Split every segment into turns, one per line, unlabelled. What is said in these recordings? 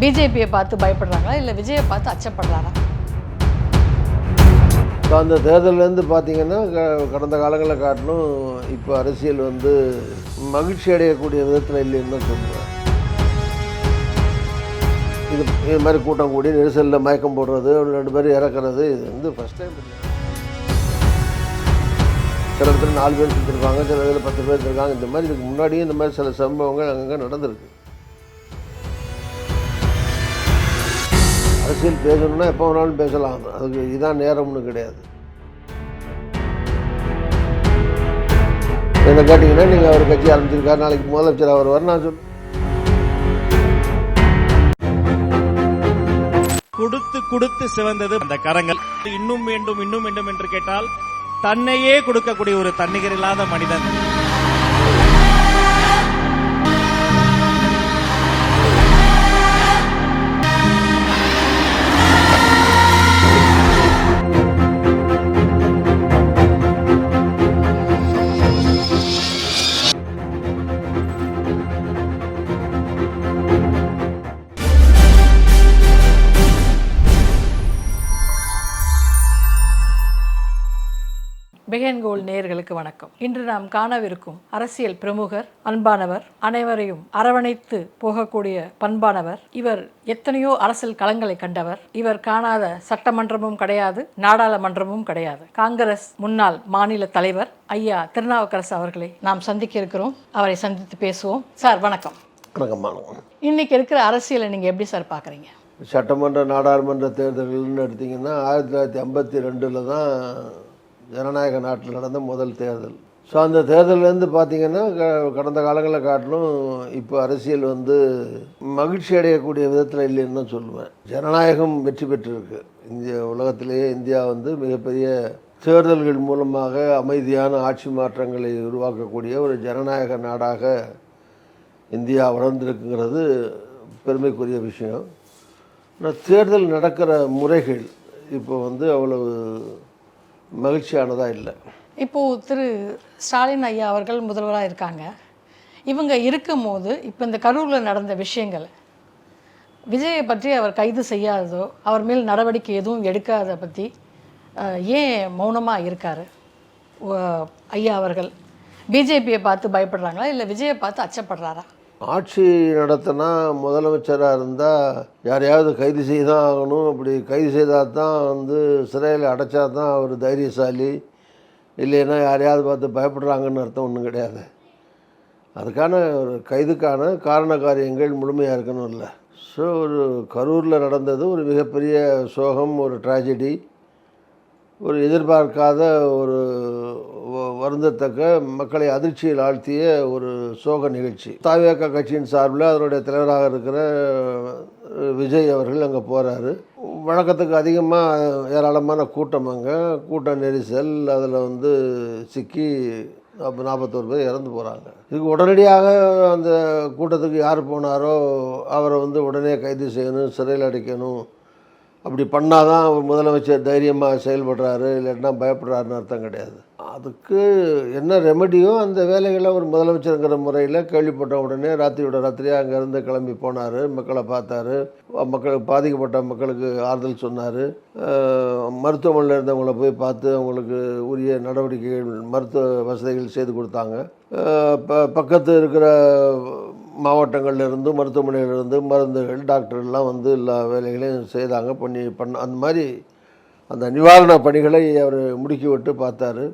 பிஜேபியை பார்த்து பயப்படுறாங்களா? இல்லை விஜயை பார்த்து அச்சப்படுறாரா?
இப்போ அந்த தேர்தல்லேருந்து பார்த்தீங்கன்னா க- கடந்த காலங்களில் காட்டிலும் இப்போ அரசியல் வந்து மகிழ்ச்சி அடையக்கூடிய விதத்தில் இல்லைன்னு தான் சொல்லுவேன். இது இது மாதிரி கூட்டம் கூடி நெரிசலில் மயக்கம் போடுறது ரெண்டு பேரும் இறக்குறது இது வந்து ஃபஸ்ட் டைம் சில இடத்துல நாலு பேர் செஞ்சுருப்பாங்க சில இதில் பத்து பேர் இருக்காங்க இந்த மாதிரி இதுக்கு முன்னாடியே இந்த மாதிரி சில சம்பவங்கள் அங்கங்கே நடந்திருக்கு. அரசியல் பேசணும்னா எப்போ வேணாலும் பேசலாம். அதுக்கு இதுதான் நேரம்னு கிடையாது. என்ன கேட்டிங்கன்னா நீங்கள் அவர் கட்சி ஆரம்பிச்சிருக்காரு நாளைக்கு முதலமைச்சர் அவர் நான் சொல்.
கொடுத்து கொடுத்து சிவந்தது அந்த கரங்கள். இன்னும் வேண்டும் இன்னும் வேண்டும் என்று கேட்டால் தன்னையே கொடுக்கக்கூடிய ஒரு தன்னிகர் இல்லாத மனிதன்.
நேயர்களுக்கு வணக்கம். இன்று நாம் காணவிருக்கும் அரசியல் பிரமுகர் அன்பானவர் அனைவரையும் அரவணைத்து போகக்கூடிய பண்பானவர் இவர் எத்தனையோ அரசியல் களங்களை கண்டவர். இவர் காணாத சட்டமன்றமும் கிடையாது நாடாளுமன்றமும் கிடையாது. காங்கிரஸ் முன்னாள் மாநில தலைவர் ஐயா திருநாவுக்கரசு அவர்களை நாம் சந்திக்க இருக்கிறோம். அவரை சந்தித்து பேசுவோம். சார் வணக்கம். இன்னைக்கு இருக்கிற அரசியலை நீங்க எப்படி சார் பாக்குறீங்க
சட்டமன்ற நாடாளுமன்ற தேர்தல்கள்னு எடுத்திங்கன்னா ஆயிரத்தி தொள்ளாயிரத்தி ஐம்பத்தி ரெண்டில் தான் ஜனநாயக நாட்டில் நடந்த முதல் தேர்தல். ஸோ அந்த தேர்தல்லேருந்து பார்த்தீங்கன்னா க- கடந்த காலங்களில் காட்டிலும் இப்போ அரசியல் வந்து மகிழ்ச்சி அடையக்கூடிய விதத்தில் இல்லைன்னு தான் சொல்லுவேன். ஜனநாயகம் வெற்றி பெற்றிருக்கு. இந்திய உலகத்திலேயே இந்தியா வந்து மிகப்பெரிய தேர்தல்கள் மூலமாக அமைதியான ஆட்சி மாற்றங்களை உருவாக்கக்கூடிய ஒரு ஜனநாயக நாடாக இந்தியா வளர்ந்துருக்குங்கிறது பெருமைக்குரிய விஷயம். ஆனால் தேர்தல் நடக்கிற முறைகள் இப்போ வந்து அவ்வளவு மகிழ்ச்சியானதாக இல்லை?
இப்போது திரு ஸ்டாலின் ஐயா அவர்கள் முதல்வராக இருக்காங்க. இவங்க இருக்கும்போது இப்போ இந்த கரூரில் நடந்த விஷயங்கள் விஜயை பற்றி அவர் கைது செய்யாததோ அவர் மேல் நடவடிக்கை எதுவும் எடுக்காத பற்றி ஏன் மௌனமாக இருக்கார்? ஐயா அவர்கள். பிஜேபியை பார்த்து பயப்படுறாங்களா? இல்லை விஜயை பார்த்து அச்சப்படுறாரா?
ஆட்சி நடத்தினா முதலமைச்சராக இருந்தால் யாரையாவது கைது செய்தான் ஆகணும். அப்படி கைது செய்தால் தான் வந்து சிறையில் அடைச்சா தான் அவர் தைரியசாலி. இல்லைன்னா யாரையாவது பார்த்து பயப்படுறாங்கன்னு அர்த்தம் ஒன்றும் கிடையாது. அதுக்கான ஒரு கைதுக்கான காரண காரியங்கள் முழுமையாக இருக்கணும் இல்லை. ஸோ ஒரு கரூரில் நடந்தது ஒரு மிகப்பெரிய சோகம் ஒரு ட்ராஜடி ஒரு எதிர்பார்க்காத ஒரு வருந்தத்தக்க மக்களை அதிர்ச்சியில் ஆழ்த்திய ஒரு சோக நிகழ்ச்சி. தாவேக்கா கட்சியின் சார்பில் அதனுடைய தலைவராக இருக்கிற விஜய் அவர்கள் அங்கே போகிறாரு வழக்கத்துக்கு அதிகமாக ஏராளமான கூட்டம் அங்கே. கூட்ட நெரிசல் அதில் வந்து சிக்கி அப்போ நாற்பத்தோரு பேர் இறந்து போகிறாங்க இதுக்கு உடனடியாக அந்த கூட்டத்துக்கு யார் போனாரோ அவரை வந்து உடனே கைது செய்யணும் சிறையில் அடைக்கணும். அப்படி பண்ணாதான் அவர் முதலமைச்சர் தைரியமாக செயல்படுறாரு இல்லைன்னா பயப்படுறாருன்னு அர்த்தம் கிடையாது. அதுக்கு என்ன ரெமெடியோ அந்த வேலைகளை ஒரு முதலமைச்சருங்கிற முறையில் கேள்விப்பட்ட உடனே ராத்திரியோட ராத்திரியாக அங்கேருந்து கிளம்பி போனார். மக்களை பார்த்தாரு. மக்களுக்கு பாதிக்கப்பட்ட மக்களுக்கு ஆறுதல் சொன்னார். மருத்துவமனையில் இருந்தவங்களை போய் பார்த்து அவங்களுக்கு உரிய நடவடிக்கைகள் மருத்துவ வசதிகள் செய்து கொடுத்தாங்க. ப பக்கத்து இருக்கிற மாவட்டங்கள்லேருந்து இருந்து மருந்துகள் டாக்டர்லாம் வந்து எல்லா வேலைகளையும் செய்தாங்க. பண்ணி பண்ண அந்த மாதிரி அந்த நிவாரண பணிகளை அவர் முடுக்கிவிட்டு பார்த்தாரு.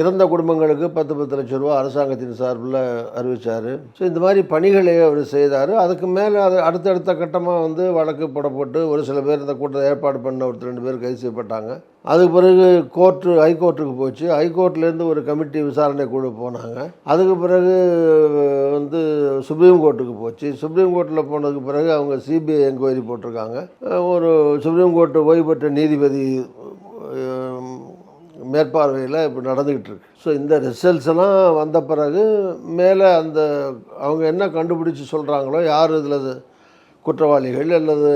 இறந்த குடும்பங்களுக்கு பத்து பத்து லட்ச ரூபா அரசாங்கத்தின் சார்பில் அறிவித்தார் ஸோ இந்த மாதிரி பணிகளை அவர் செய்தார். அதுக்கு மேலே அது அடுத்தடுத்த கட்டமாக வந்து வழக்கு போடப்பட்டு ஒரு சில பேர் இந்த கூட்டத்தை ஏற்பாடு பண்ண ஒருத்தர் ரெண்டு பேர் கைது செய்யப்பட்டாங்க. அதுக்கு பிறகு கோர்ட்டு ஹைகோர்ட்டுக்கு போச்சு. ஹைகோர்ட்லேருந்து ஒரு கமிட்டி விசாரணை குழு போனாங்க. அதுக்கு பிறகு வந்து சுப்ரீம் கோர்ட்டுக்கு போச்சு. சுப்ரீம் கோர்ட்டில் போனதுக்கு பிறகு அவங்க சிபிஐ என்கொயரி போட்டிருக்காங்க. ஒரு சுப்ரீம் கோர்ட்டு ஓய்வு பெற்ற நீதிபதி மேற்பார்வையில் இப்போ நடந்துக்கிட்டு இருக்கு. ஸோ இந்த ரிசல்ட்ஸ் எல்லாம் வந்த பிறகு மேலே அந்த அவங்க என்ன கண்டுபிடிச்சு சொல்கிறாங்களோ யார் இதில் குற்றவாளிகள் அல்லது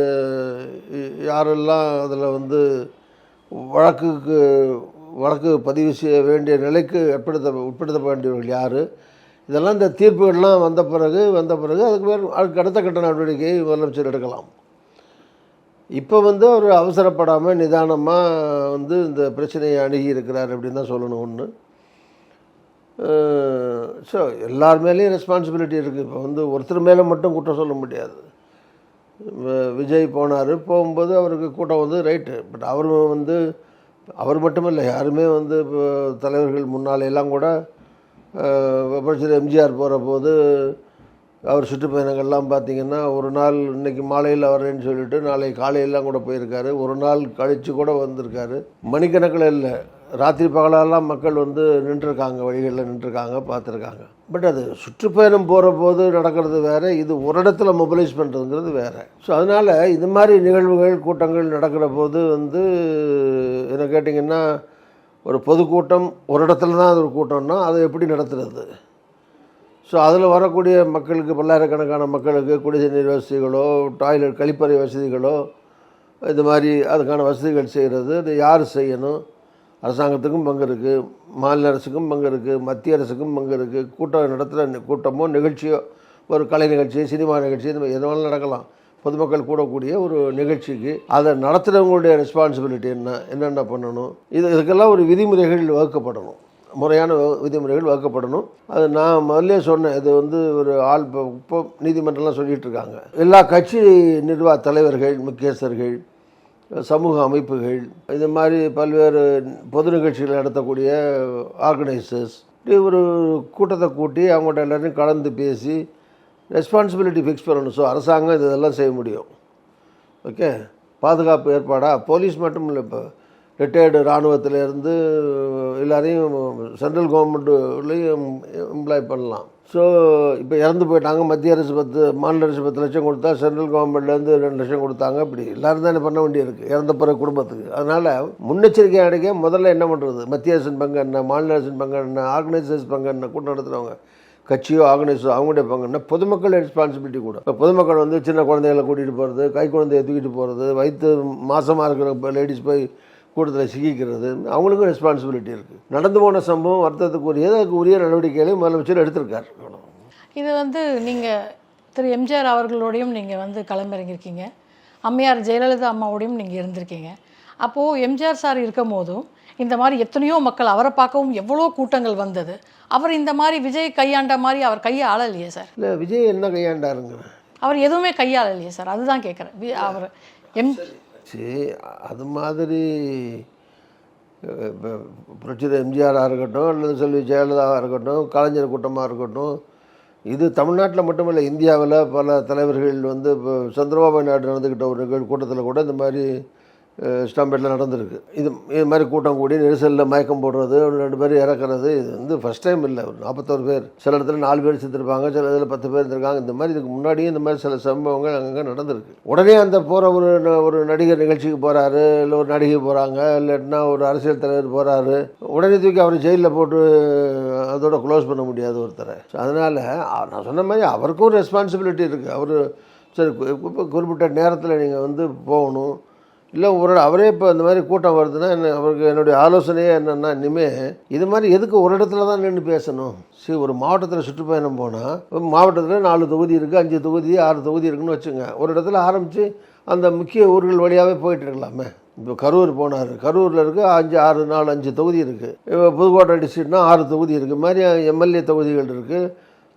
யாரெல்லாம் அதில் வந்து வழக்குக்கு வழக்கு பதிவு செய்ய வேண்டிய நிலைக்கு உட்படுத்த உட்படுத்த வேண்டியவர்கள் யார்? இதெல்லாம் இந்த தீர்ப்புகள்லாம் வந்த பிறகு வந்த பிறகு அதுக்கு பேர் அதுக்கு அடுத்த கட்ட நடவடிக்கையை முதலமைச்சர் எடுக்கலாம். இப்போ வந்து அவர் அவசரப்படாமல் நிதானமாக வந்து இந்த பிரச்சனையை அணுகி இருக்கிறார் அப்படின்னு தான் சொல்லணும் ஒன்று ஸோ எல்லார் மேலேயும் ரெஸ்பான்சிபிலிட்டி இருக்குது இப்போ வந்து ஒருத்தர் மேலே மட்டும் குற்றம் சொல்ல முடியாது. விஜய் போனார் போகும்போது அவருக்கு கூட்டம் வந்து ரைட்டு. பட் அவர் வந்து அவர் மட்டும் இல்லை யாருமே வந்து இப்போ தலைவர்கள் முன்னாலையெல்லாம் கூட எம்ஜிஆர் போகிற போது அவர் சுற்றுப்பயணங்கள்லாம் பார்த்தீங்கன்னா ஒரு நாள் இன்னைக்கு மாலையில் வரேன்னு சொல்லிட்டு நாளை காலையெல்லாம் கூட போயிருக்காரு. ஒரு நாள் கழித்து கூட வந்திருக்காரு. மணிக்கணக்கில் இல்லை. ராத்திரி பகலெல்லாம் மக்கள் வந்து நின்றுருக்காங்க வழிகளில் நின்றுருக்காங்க பார்த்துருக்காங்க. பட் அது சுற்றுப்பயணம் போகிற போது நடக்கிறது வேறு இது ஒரு இடத்துல மொபைலைஸ் பண்ணுறதுங்கிறது வேறு. ஸோ அதனால் இது மாதிரி நிகழ்வுகள் கூட்டங்கள் நடக்கிற போது வந்து என்ன கேட்டிங்கன்னா ஒரு பொதுக்கூட்டம் ஒரு இடத்துல தான் அது ஒரு கூட்டம்னா அதை எப்படி நடத்துறது? ஸோ அதில் வரக்கூடிய மக்களுக்கு பல்லாயிரக்கணக்கான மக்களுக்கு குடிநீர் வசதிகளோ டாய்லெட் கழிப்பறை வசதிகளோ இது மாதிரி அதுக்கான வசதிகள் செய்கிறது அது யார் செய்யணும்? அரசாங்கத்துக்கும் பங்கு இருக்குது மாநில அரசுக்கும் பங்கு இருக்குது மத்திய அரசுக்கும் பங்கு இருக்குது கூட்டம் நடத்துகிற கூட்டமோ நிகழ்ச்சியோ ஒரு கலை நிகழ்ச்சி சினிமா நிகழ்ச்சி இந்த எதுவாலும் நடக்கலாம். பொதுமக்கள் கூடக்கூடிய ஒரு நிகழ்ச்சிக்கு அதை நடத்துகிறவங்களுடைய ரெஸ்பான்சிபிலிட்டி என்ன? என்னென்ன பண்ணணும்? இது இதுக்கெல்லாம் ஒரு விதிமுறைகள் வகுக்கப்படணும். முறையான விதிமுறைகள் வகுக்கப்படணும். அது நான் முதல்ல சொன்னேன் இது வந்து ஒரு ஆள் இப்போ இப்போ நீதிமன்றம்லாம் சொல்லிகிட்டு இருக்காங்க எல்லா கட்சி நிர்வாக தலைவர்கள் முக்கியஸ்தர்கள் சமூக அமைப்புகள் இது மாதிரி பல்வேறு பொது நிகழ்ச்சிகள் நடத்தக்கூடிய ஆர்கனைசர்ஸ் இப்படி ஒரு கூட்டத்தை கூட்டி அவங்கள்ட்ட எல்லாரையும் கலந்து பேசி ரெஸ்பான்சிபிலிட்டி ஃபிக்ஸ் பண்ணணும். ஸோ அரசாங்கம் இதெல்லாம் செய்ய முடியும். ஓகே பாதுகாப்பு ஏற்பாடாக போலீஸ் மட்டும் இல்லை இப்போ. ரிட்டையர்டு இராணுவத்திலேருந்து எல்லாரையும் சென்ட்ரல் கவர்மெண்ட்லேயும் எம்ப்ளாய் பண்ணலாம். ஸோ இப்போ இறந்து போயிட்டாங்க. மத்திய அரசு பத்து மாநில அரசு பத்து லட்சம் கொடுத்தா சென்ட்ரல் கவர்மெண்ட்லேருந்து ரெண்டு லட்சம் கொடுத்தாங்க. இப்படி எல்லாரும் தானே பண்ண வேண்டியிருக்கு. இறந்த பிறகு குடும்பத்துக்கு. அதனால் முன்னெச்சரிக்கை அடைக்க முதல்ல என்ன பண்ணுறது மத்திய அரசின் பங்கு என்ன? மாநில அரசின் பங்கு என்ன? ஆர்கனைசர்ஸ் பங்கு என்ன? கூட்டம் நடத்துகிறவங்க கட்சியோ ஆர்கனைஸோ அவங்களுடைய பங்குன்னா பொதுமக்கள் ரெஸ்பான்சிபிலிட்டி கூட. இப்போ பொதுமக்கள் வந்து சின்ன குழந்தைகளை கூட்டிகிட்டு போகிறது கை குழந்தைய தூக்கிட்டு போகிறது வயிற்று மாதமாக இருக்கிற லேடிஸ் போய் கூட்டத்தில் சிக்கிக்கிறது. அவங்களுக்கும் ரெஸ்பான்சிபிலிட்டி இருக்குது நடந்து போன சம்பவம் வருத்தத்துக்குரியது அதுக்கு உரிய நடவடிக்கைகளை முதலமைச்சர் எடுத்திருக்கார்.
இது வந்து நீங்கள் திரு எம்ஜிஆர் அவர்களோடையும் நீங்கள் வந்து களமிறங்கியிருக்கீங்க. அம்மையார் ஜெயலலிதா அம்மாவோடையும் நீங்கள் இருந்திருக்கீங்க. அப்போது எம்ஜிஆர் சார் இருக்கும் போதும் இந்த மாதிரி எத்தனையோ மக்கள் அவரை பார்க்கவும் எவ்வளோ கூட்டங்கள் வந்தது. அவர் இந்த மாதிரி விஜய் கையாண்ட மாதிரி அவர் கையை ஆளலையே சார்?
இல்லை விஜய் என்ன கையாண்டாருங்க
அவர் எதுவுமே கையாளலையே சார். அதுதான் கேட்குறேன் அவர் எம்
சரி அது மாதிரி இப்போ எம்ஜிஆராக இருக்கட்டும் அல்லது செல்வி ஜெயலலிதாவாக இருக்கட்டும் கலைஞர் கூட்டமாக இருக்கட்டும் இது தமிழ்நாட்டில் மட்டுமல்ல இந்தியாவில் பல தலைவர்கள் வந்து இப்போ சந்திரபாபு நாயுடு நடந்துக்கிட்ட ஒரு நிகழ்வு கூட்டத்தில் கூட இந்த மாதிரி ஸ்டாம்பேட்டில் நடந்திருக்கு. இது இது மாதிரி கூட்டம் கூடி நெரிசலில் மயக்கம் போடுறது ரெண்டு பேர் இறக்குறது இது வந்து ஃபஸ்ட் டைம் இல்லை. ஒரு நாற்பத்தோரு பேர். சில இடத்துல நாலு பேர் செத்துருப்பாங்க சில இதில் பத்து பேர் இருந்திருக்காங்க. இந்த மாதிரி இதுக்கு முன்னாடியே இந்த மாதிரி சில சம்பவங்கள் அங்கங்கே நடந்திருக்கு. உடனே அந்த போகிற ஒரு ந- ஒரு நடிகர் நிகழ்ச்சிக்கு போகிறாரு இல்லை ஒரு நடிகை போகிறாங்க இல்லைன்னா ஒரு அரசியல் தலைவர் போகிறாரு உடனே தூக்கி அவர் ஜெயிலில் போட்டு அதோட க்ளோஸ் பண்ண முடியாது ஒருத்தரை. ஸோ அதனால் நான் சொன்ன மாதிரி அவருக்கும் ரெஸ்பான்சிபிலிட்டி இருக்குது அவர் சரி குறிப்பிட்ட நேரத்தில் நீங்கள் வந்து போகணும். இல்லை ஒரு அவரே இப்போ இந்த மாதிரி கூட்டம் வருதுன்னா என்ன அவருக்கு என்னுடைய ஆலோசனையே என்னென்னா இனிமேல் இது மாதிரி எதுக்கு ஒரு இடத்துல தான் நின்று பேசணும்? சரி ஒரு மாவட்டத்தில் சுற்றுப்பயணம் போனால் மாவட்டத்தில் நாலு தொகுதி இருக்குது அஞ்சு தொகுதி ஆறு தொகுதி இருக்குன்னு வச்சுங்க. ஒரு இடத்துல ஆரம்பித்து அந்த முக்கிய ஊர்கள் வழியாகவே போயிட்டு இருக்கலாமே. இப்போ கரூர் போனார். கரூரில் இருக்கு அஞ்சு ஆறு நாலு அஞ்சு தொகுதி இருக்குது இப்போ புதுக்கோட்டை டிஸ்ட்ரிக்ட்னா ஆறு தொகுதி இருக்குது மாதிரி எம்எல்ஏ தொகுதிகள் இருக்குது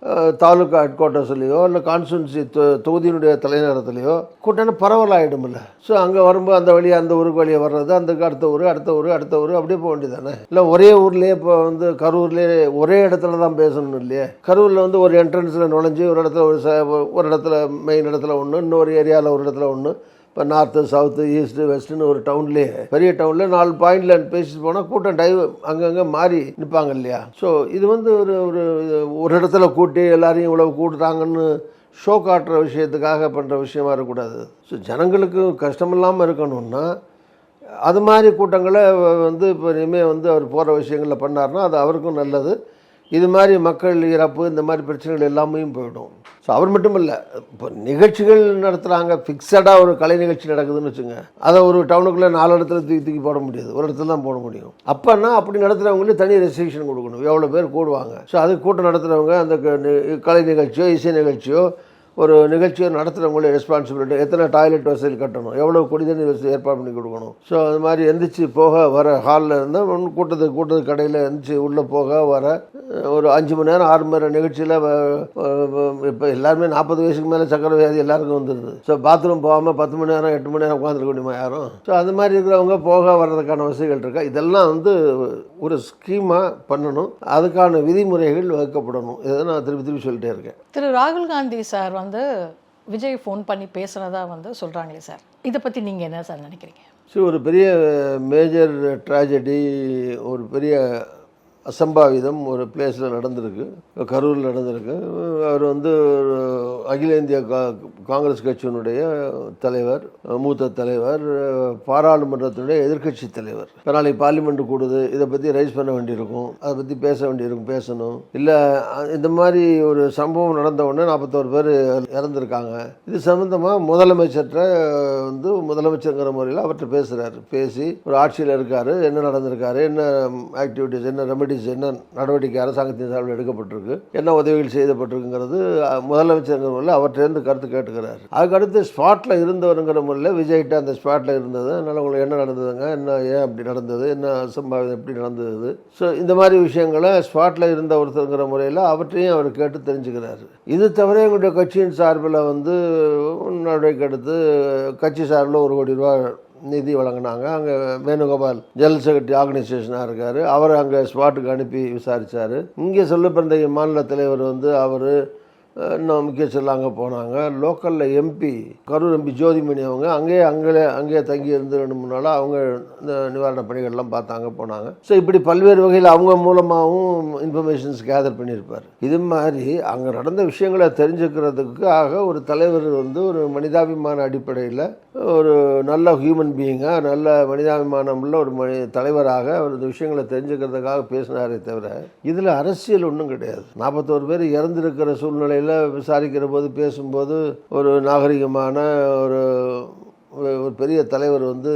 தாலுக்கா தாலுகா ஹெட் குவார்ட்டர்ஸ்லேயோ இல்லை கான்ஸ்டுவன்சி தொகுதியினுடைய தலைநகரத்துலையோ கூட்டம் ஆகிடும்ல ஸோ அங்கே வரும்போது அந்த வழியாக அந்த ஊருக்கு வழியாக வர்றது அந்த அடுத்த ஊர் அடுத்த ஊர் அடுத்த ஊர் அப்படியே போக வேண்டியதானே இல்லை ஒரே ஊர்லேயே இப்போ வந்து கரூர்லேயே ஒரே இடத்துல தான் பேசணும் இல்லையே? கரூரில் வந்து ஒரு என்ட்ரன்ஸில் நுழைஞ்சு ஒரு இடத்துல ஒரு ச ஒரு இடத்துல மெயின் இடத்துல ஒன்று இன்னொரு ஏரியாவில் ஒரு இடத்துல ஒன்று இப்போ நார்த்து சவுத்து ஈஸ்ட்டு வெஸ்ட்டுன்னு ஒரு டவுன்லேயே பெரிய டவுனில் நாலு பாயிண்டில் பேசிட்டு போனால் கூட்டம் டைவ் அங்கங்கே மாறி நிற்பாங்க இல்லையா? ஸோ இது வந்து ஒரு ஒரு ஒரு இடத்துல கூட்டி எல்லாரையும் இவ்வளவு கூட்டுறாங்கன்னு ஷோ காட்டுற விஷயத்துக்காக பண்ணுற விஷயமா இருக்கக்கூடாது. ஸோ ஜனங்களுக்கு கஷ்டமில்லாமல் இருக்கணும்னா அது மாதிரி கூட்டங்களை வந்து இப்போ இனிமேல் வந்து அவர் போகிற விஷயங்களில் பண்ணாருன்னா அது அவருக்கும் நல்லது. இது மாதிரி மக்கள் இறப்பு இந்த மாதிரி பிரச்சனைகள் எல்லாமே போயிடும். ஸோ அவர் மட்டும் இல்லை இப்போ நிகழ்ச்சிகள் நடத்துகிறாங்க ஃபிக்ஸடாக ஒரு கலை நிகழ்ச்சி நடக்குதுன்னு வச்சுங்க அதை ஒரு டவுனுக்குள்ளே நாலு இடத்துல தூக்கி தூக்கி போட முடியாது. ஒரு இடத்துல தான் போட முடியும். அப்போனா அப்படி நடத்துகிறவங்களே தனி ரெஸ்ட்ரிக்ஷன் கொடுக்கணும். எவ்வளோ பேர் கூடுவாங்க. ஸோ அது கூட்டம் நடத்துகிறவங்க அந்த கலை நிகழ்ச்சியோ இசை நிகழ்ச்சியோ ஒரு நிகழ்ச்சியை நடத்துகிறவங்களே ரெஸ்பான்சிபிலிட்டி எத்தனை டாய்லெட் வசதி கட்டணும்? எவ்வளோ குடிதண்ணி வசதி ஏற்பாடு பண்ணி கொடுக்கணும்? ஸோ அது மாதிரி எந்திரிச்சு போக வர ஹாலில் இருந்தால் ஒன்று கூட்டத்துக்கு கூட்டத்துக்கு கடையில் எந்திரிச்சு உள்ளே போக வர ஒரு அஞ்சு மணி நேரம் ஆறு மணி நேரம் நிகழ்ச்சியில் இப்போ எல்லாருமே நாற்பது வயசுக்கு மேலே சக்கரை வியாதி எல்லாருக்கும் வந்துடுது ஸோ பாத்ரூம் போகாமல் பத்து மணி நேரம் எட்டு மணி நேரம் உட்காந்துருக்க முடியுமா யாரும்? ஸோ அது மாதிரி இருக்கிறவங்க போக வர்றதுக்கான வசதிகள் இருக்கா? இதெல்லாம் வந்து ஒரு ஸ்கீமாக பண்ணணும். அதுக்கான விதிமுறைகள் வகுக்கப்படணும். இதை நான் திருப்பி திருப்பி சொல்லிட்டே இருக்கேன்.
திரு ராகுல் காந்தி சார் வந்து விஜய் ஃபோன் பண்ணி பேசுனதா வந்து சொல்றாங்களே சார். இதை பத்தி நீங்க என்ன சார் நினைக்கிறீங்க?
ஸோ ஒரு பெரிய மேஜர் ட்ராஜடி ஒரு பெரிய அசம்பாவிதம் ஒரு பிளேஸில் நடந்திருக்கு. கரூரில் நடந்திருக்கு. அவர் வந்து ஒரு அகில இந்திய கா காங்கிரஸ் கட்சியினுடைய தலைவர் மூத்த தலைவர் பாராளுமன்றத்தினுடைய எதிர்க்கட்சி தலைவர். நாளைக்கு பார்லிமெண்ட் கூடுது. இதை பற்றி ரைஸ் பண்ண வேண்டியிருக்கும். அதை பற்றி பேச வேண்டியிருக்கும் பேசணும். இல்லை இந்த மாதிரி ஒரு சம்பவம் நடந்த உடனே நாற்பத்தோரு பேர் இறந்துருக்காங்க. இது சம்மந்தமாக முதலமைச்சர்கிட்ட வந்து முதலமைச்சருங்கிற முறையில் அவர்கிட்ட பேசுகிறாரு பேசி ஒரு ஆட்சியில் இருக்கார். என்ன நடந்திருக்காரு? என்ன ஆக்டிவிட்டீஸ் என்ன ரெமெடிஸ் என்ன நடவடிக்கை அரசாங்கத்தின் சார்பில் எடுக்கப்பட்டிருக்கு என்ன உதவிகள் செய்யப்பட்டிருக்குங்கிறது முதலமைச்சர் முதலமைச்சருங்கிற முறையில் அவர்கிட்டேருந்து கருத்து கேட்டுக்கிறார். அதுக்கடுத்து ஸ்பாட்டில் இருந்தவருங்கிற முறையில் விஜய்கிட்ட அந்த ஸ்பாட்டில் இருந்தது அதனால் உங்களுக்கு என்ன நடந்ததுங்க என்ன ஏன் அப்படி நடந்தது என்ன அசம்பாவிதம் எப்படி நடந்தது? ஸோ இந்த மாதிரி விஷயங்களை ஸ்பாட்டில் இருந்த ஒருத்தருங்கிற முறையில் அவற்றையும் அவர் கேட்டு தெரிஞ்சுக்கிறார். இது தவிர எங்களுடைய கட்சியின் சார்பில் வந்து நடவடிக்கை எடுத்து கட்சி சார்பில் ஒரு கோடி ரூபா நிதி வழங்கினாங்க. அங்கே வேணுகோபால் ஜெனரல் செக்ரட்டரி ஆர்கனைசேஷனாக இருக்கார். அவர் அங்கே ஸ்பாட்டுக்கு அனுப்பி விசாரித்தார் இங்கே சொல்லப்பிறந்த மாநில தலைவர் வந்து அவர் இன்னும் முக்கியஸ்தர்கள் அங்கே போனாங்க. லோக்கலில் எம்பி கரூர் எம்பி ஜோதிமணி அவங்க அங்கேயே அங்கே அங்கேயே தங்கி இருந்து ரெண்டு மூணு நாளாக அவங்க இந்த நிவாரண பணிகள்லாம் பார்த்தாங்க போனாங்க. ஸோ இப்படி பல்வேறு வகையில் அவங்க மூலமாகவும் இன்ஃபர்மேஷன்ஸ் கேதர் பண்ணியிருப்பார். இது மாதிரி அங்கே நடந்த விஷயங்களை தெரிஞ்சுக்கிறதுக்காக ஒரு தலைவர் வந்து ஒரு மனிதாபிமான அடிப்படையில் ஒரு நல்ல ஹியூமன் பீயிங்காக நல்ல மனிதாபிமானம் உள்ள ஒரு மனி தலைவராக அவர் இந்த விஷயங்களை தெரிஞ்சுக்கிறதுக்காக பேசினாரே தவிர இதில் அரசியல் ஒன்றும் கிடையாது. நாற்பத்தோரு பேர் இறந்திருக்கிற சூழ்நிலையில் விசாரிக்கிற போது பேசும்போது ஒரு நாகரிகமான ஒரு ஒரு பெரிய தலைவர் வந்து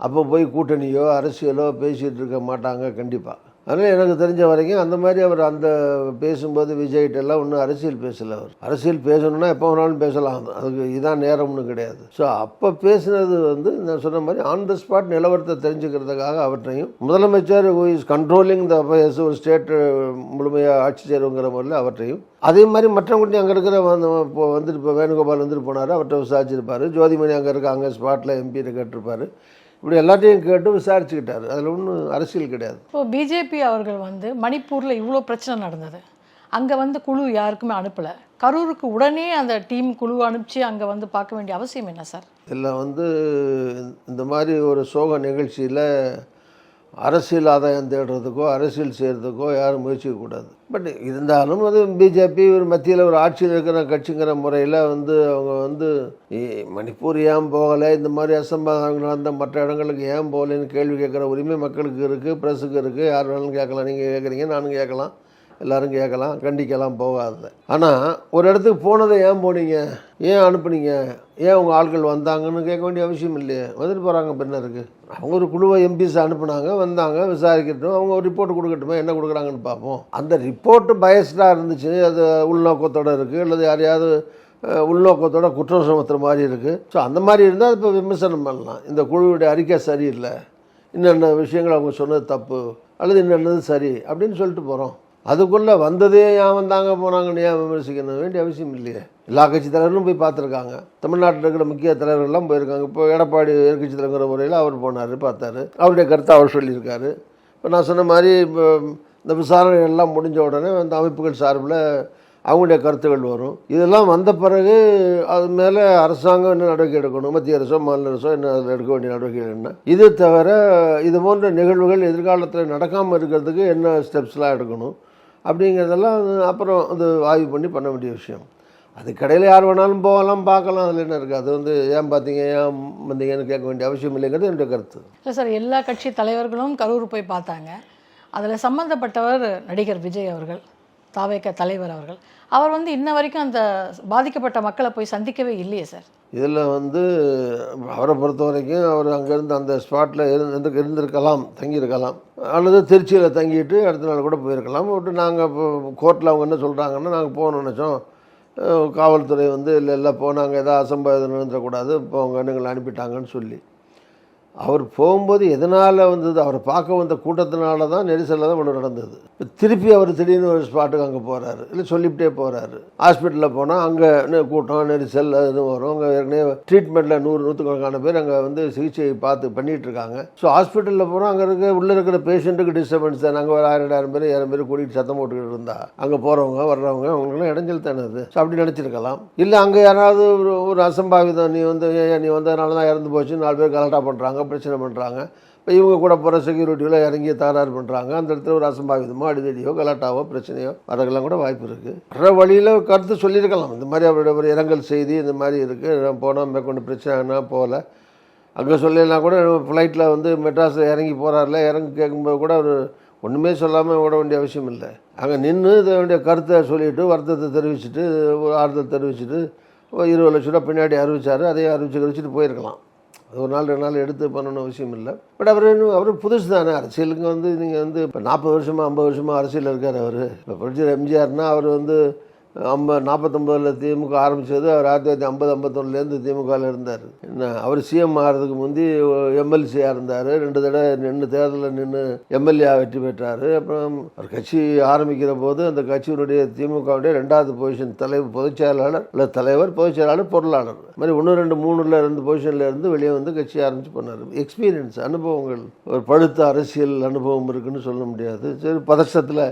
அப்போ போய் கூட்டணியோ அரசியலோ பேசிகிட்டு இருக்க மாட்டாங்க கண்டிப்பாக அதனால் எனக்கு தெரிஞ்ச வரைக்கும் அந்த மாதிரி அவர் அந்த பேசும்போது விஜய்கிட்டெல்லாம் ஒன்றும் அரசியல் பேசலை அவர். அரசியல் பேசணும்னா எப்போ வேணாலும் பேசலாம். அதுக்கு இதான் நேரம்னு கிடையாது. ஸோ அப்போ பேசினது வந்து நான் சொன்ன மாதிரி ஆன் த ஸ்பாட் நிலவரத்தை தெரிஞ்சுக்கிறதுக்காக அவற்றையும் முதலமைச்சர் இஸ் கண்ட்ரோலிங் த அஃபேர்ஸ் ஒரு ஸ்டேட் முழுமையாக ஆட்சி செய்கிறவங்கிற முறையில் அவற்றையும் அதே மாதிரி மற்றவங்கள்ட்ட அங்கே இருக்கிற வந்து இப்போ வந்துட்டு இப்போ வேணுகோபால் வந்துட்டு போனார் அவர்கிட்ட விசாரிச்சிருப்பார். ஜோதிமணி அங்கே இருக்க அங்கே ஸ்பாட்டில் எம்பிகிட்ட கேட்டிருப்பார். இப்படி எல்லாத்தையும் கேட்டு விசாரிச்சுக்கிட்டாரு. அதில் ஒன்றும் அரசியல் கிடையாது.
இப்போ பிஜேபி அவர்கள் வந்து மணிப்பூரில் இவ்வளோ பிரச்சனை நடந்தது. அங்கே வந்து குழு யாருக்குமே அனுப்பலை. கரூருக்கு உடனே அந்த டீம் குழு அனுப்பிச்சு அங்கே வந்து பார்க்க வேண்டிய அவசியம் என்ன சார்?
இதில் வந்து இந்த மாதிரி ஒரு சோக நிகழ்ச்சியில் அரசியல் ஆதாயம் தேடுறதுக்கோ அரசியல் செய்கிறதுக்கோ யாரும் முயற்சிக்கக்கூடாது. பட் இருந்தாலும் அது பிஜேபி ஒரு மத்தியில் ஒரு ஆட்சியில் இருக்கிற கட்சிங்கிற முறையில் வந்து அவங்க வந்து மணிப்பூர் ஏன் போகலை? இந்த மாதிரி அசம்பாதங்கள் நடந்த மற்ற இடங்களுக்கு ஏன் போகலைன்னு கேள்வி கேட்குற உரிமை மக்களுக்கு இருக்குது ப்ரெஸ்ஸுக்கு இருக்குது யார் வேணாலும் கேட்கலாம். நீங்கள் கேட்குறீங்க நானும் கேட்கலாம். எல்லாரும் கேட்கலாம் கண்டிக்கலாம் போகாது. ஆனால் ஒரு இடத்துக்கு போனதை ஏன் போனீங்க? ஏன் அனுப்புனீங்க? ஏன் உங்கள் ஆட்கள் வந்தாங்கன்னு கேட்க வேண்டிய அவசியம் இல்லையே. வந்துட்டு போகிறாங்க பின்னருக்கு அவங்க ஒரு குழுவை எம்பிஸ் அனுப்புனாங்க வந்தாங்க விசாரிக்கட்டும். அவங்க ஒரு ரிப்போர்ட் கொடுக்கட்டுமே என்ன கொடுக்குறாங்கன்னு பார்ப்போம். அந்த ரிப்போர்ட்டு பயஸ்டாக இருந்துச்சு. அது உள்நோக்கத்தோடு இருக்குது அல்லது யாரையாவது உள்நோக்கத்தோட குற்றம் சுமத்துற மாதிரி இருக்குது ஸோ அந்த மாதிரி இருந்தால் இப்போ விமர்சனம் பண்ணலாம். இந்த குழுவுடைய அறிக்கை சரியில்லை. இன்னென்ன விஷயங்கள் அவங்க சொன்னது தப்பு அல்லது இன்னென்னது சரி அப்படின்னு சொல்லிட்டு போகிறோம் அதுக்குள்ளே வந்ததே ஏன் வந்தாங்க போனாங்கன்னு ஏன் விமர்சிக்கணும்? வேண்டிய அவசியம் இல்லையே. எல்லா கட்சி தலைவர்களும் போய் பார்த்துருக்காங்க. தமிழ்நாட்டில் இருக்கிற முக்கிய தலைவர்கள்லாம் போயிருக்காங்க. இப்போ எடப்பாடி எதிர்கட்சி தலைவங்கிற முறையில் அவர் போனார் பார்த்தாரு. அவருடைய கருத்தை அவர் சொல்லியிருக்காரு. இப்போ நான் சொன்ன மாதிரி இப்போ இந்த விசாரணைகள்லாம் முடிஞ்ச உடனே அந்த அமைப்புகள் சார்பில் அவங்களுடைய கருத்துகள் வரும். இதெல்லாம் வந்த பிறகு அது மேலே அரசாங்கம் என்ன நடவடிக்கை எடுக்கணும்? மத்திய அரசோ மாநில அரசோ என்ன அதில் எடுக்க வேண்டிய நடவடிக்கைகள் என்ன? இது தவிர இது போன்ற நிகழ்வுகள் எதிர்காலத்தில் நடக்காமல் இருக்கிறதுக்கு என்ன ஸ்டெப்ஸ்லாம் எடுக்கணும்? அப்படிங்கிறதெல்லாம் அது அப்புறம் அது ஆய்வு பண்ணி பண்ண வேண்டிய விஷயம். அதுக்கடையில் யார் வேணாலும் போகலாம் பார்க்கலாம். அதில் என்ன இருக்குது அது வந்து ஏன் பார்த்தீங்க ஏன் வந்தீங்கன்னு கேட்க வேண்டிய அவசியம் இல்லைங்கிறது என்னுடைய கருத்து.
இல்லை சார் எல்லா கட்சி தலைவர்களும் கரூர் போய் பார்த்தாங்க. அதில் சம்மந்தப்பட்டவர் நடிகர் விஜய் அவர்கள் தாவேக்க தலைவர் அவர்கள். அவர் வந்து இன்ன வரைக்கும் அந்த பாதிக்கப்பட்ட மக்களை போய் சந்திக்கவே இல்லையே சார்.
இதில் வந்து அவரை பொறுத்த வரைக்கும் அவர் அங்கேருந்து அந்த ஸ்பாட்டில் இருந்து இருந்திருக்கலாம் தங்கியிருக்கலாம். அல்லது திருச்சியில் தங்கிட்டு அடுத்த நாள் கூட போயிருக்கலாம். விட்டு நாங்கள் இப்போ கோர்ட்டில் அவங்க என்ன சொல்கிறாங்கன்னா நாங்கள் போகணும்னு நினச்சோம். காவல்துறை வந்து இல்லை இல்லை போனாங்க எதாவது அசம்பாவிதம் நடந்துடக்கூடாது. இப்போ அவங்க எங்களை அனுப்பிட்டாங்கன்னு சொல்லி. அவர் போகும்போது எதனால் வந்தது? அவரை பார்க்க வந்த கூட்டத்தினால தான் நெரிசலில் தான் ஒன்று நடந்தது. இப்போ திருப்பி அவர் திடீர்னு ஒரு ஸ்பாட்டுக்கு அங்கே போகிறாரு இல்லை சொல்லிவிட்டே போகிறாரு ஹாஸ்பிட்டலில் போனால் அங்கே கூட்டம் நெரிசல் அது வரும். அங்கே ஏற்கனவே ட்ரீட்மெண்ட்டில் நூறு நூற்றுக்கணக்கான பேர் அங்கே வந்து சிகிச்சை பார்த்து பண்ணிகிட்டு இருக்காங்க. ஸோ ஹாஸ்பிட்டலில் போனால் அங்கே இருக்க உள்ளே இருக்கிற பேஷண்ட்டுக்கு டிஸ்டர்பன்ஸ் தான். அங்கே ஒரு ஆயிரம் ரெண்டாயிரம் பேர் ஏழாயிரம் பேர் கூட்டிகிட்டு சத்தம் போட்டுக்கிட்டு இருந்தா. அங்கே போகிறவங்க வர்றவங்க அவங்களுக்குலாம் இடைஞ்சல் தானே அது. ஸோ அப்படி நினச்சிருக்கலாம். இல்லை அங்கே யாராவது ஒரு ஒரு அசம்பாவிதம் நீ வந்து நீ வந்ததுனால தான் இறந்து போச்சு நாலு பேர் கலட்டா பண்ணுறாங்க பிரச்சனை பண்ணுறாங்க இப்போ இவங்க கூட போகிற செக்யூரிட்டியில் இறங்கி தகராறு பண்ணுறாங்க அந்த இடத்துல ஒரு அசம்பாவிதமோ அடிதடியோ கலாட்டாவோ பிரச்சனையோ வரக்கெல்லாம் கூட வாய்ப்பு இருக்குது வர வழியில் கருத்து சொல்லியிருக்கலாம். இந்த மாதிரி அவருடைய ஒரு இரங்கல் செய்தி இந்த மாதிரி இருக்குது போனால் மேற்கொண்டு பிரச்சனைனா போகல. அங்கே சொல்லலாம் கூட ஃப்ளைட்டில் வந்து மெட்ராஸில் இறங்கி போகிறாருல இறங்கி கேட்கும்போது கூட அவர் ஒன்றுமே சொல்லாமல் விட வேண்டிய அவசியம் இல்லை. அங்கே நின்று இதனுடைய கருத்தை சொல்லிவிட்டு வருத்தத்தை தெரிவிச்சுட்டு ஒரு ஆறுதல் தெரிவிச்சுட்டு ஒரு இருபது லட்ச ரூபா பின்னாடி அறிவிச்சார். அதையும் அறிவிச்சு கழிச்சிட்டு போயிருக்கலாம். அது ஒரு நாள் ரெண்டு நாள் எடுத்து பண்ணணும் அவசியம் இல்லை. பட் அவர் அவர் புதுசு தானே. அரசியலுக்கு வந்து நீங்கள் வந்து இப்போ நாற்பது வருஷமாக ஐம்பது வருஷமாக அரசியல் இருக்கார் அவர். இப்போ புரட்சியர் எம்ஜிஆர்னால் அவர் வந்து ஐம்ப நாற்பத்தொம்பதில் திமுக ஆரம்பித்தது அவர் ஆயிரத்தி தொள்ளாயிரத்தி ஐம்பது ஐம்பத்தொன்னுலேருந்து திமுகவில் இருந்தார். என்ன அவர் சிஎம் ஆகிறதுக்கு முந்தி எம்எல்சியாக இருந்தார். ரெண்டு தடவை நின்று தேர்தலில் நின்று எம்எல்ஏ வெற்றி பெற்றார். அப்புறம் அவர் கட்சி ஆரம்பிக்கிற போது அந்த கட்சியினுடைய திமுகவுடைய ரெண்டாவது பொசிஷன் தலைவர் பொதுச் செயலாளர் இல்லை தலைவர் பொதுச் செயலாளர் பொருளாளர். இந்த மாதிரி ஒன்று ரெண்டு மூணுல இருந்து பொசிஷனில் இருந்து வெளியே வந்து கட்சி ஆரம்பித்து பண்ணார் எக்ஸ்பீரியன்ஸ் அனுபவங்கள் ஒரு பழுத்த அரசியல் அனுபவம் இருக்குன்னு சொல்ல முடியாது. சரி பதஷ்டத்தில்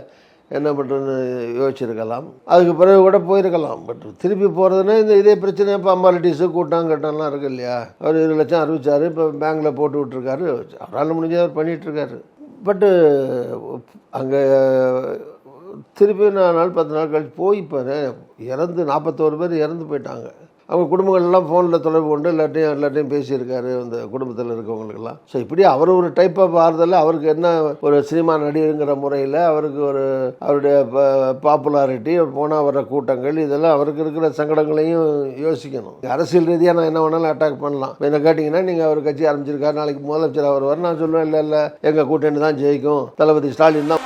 என்ன பண்ணுறதுன்னு யோசிச்சிருக்கலாம். அதுக்கு பிறகு கூட போயிருக்கலாம். பட் திருப்பி போகிறதுனா இந்த இதே பிரச்சனை ஃபார்மாலிட்டிஸு கூட்டம் கட்டம்லாம் இருக்கு இல்லையா? அவர் இருபது லட்சம் அறிவிச்சார் இப்போ பேங்க்கில் போட்டு விட்ருக்காரு அவரால் முடிஞ்ச அவர் பண்ணிகிட்ருக்காரு பட்டு அங்கே திருப்பி நான் நாள் பத்து நாள் கழிச்சு போய் இப்போ இறந்து நாற்பத்தோரு பேர் இறந்து போயிட்டாங்க. அவங்க குடும்பங்கள் எல்லாம் ஃபோனில் தொடர்பு கொண்டு எல்லாத்தையும் எல்லாத்தையும் பேசியிருக்காரு அந்த குடும்பத்தில் இருக்கவங்களுக்கெல்லாம். ஸோ இப்படி அவர் ஒரு டைப் ஆஃப் ஆறுதல் அவருக்கு என்ன ஒரு சினிமா நடிகருங்கிற முறையில் அவருக்கு ஒரு அவருடைய பாப்புலாரிட்டி போனால் வர்ற கூட்டங்கள் இதெல்லாம் அவருக்கு இருக்கிற சங்கடங்களையும் யோசிக்கணும். அரசியல் ரீதியாக நான் என்ன வேணாலும் அட்டாக் பண்ணலாம். என்ன கேட்டிங்கன்னா நீங்கள் அவர் கட்சி ஆரம்பிச்சிருக்காரு நாளைக்கு முதலமைச்சர் வர நான் சொல்லுவேன் இல்லை இல்லை எங்கள் கூட்டணி தான் ஜெயிக்கும். தளபதி ஸ்டாலின் தான்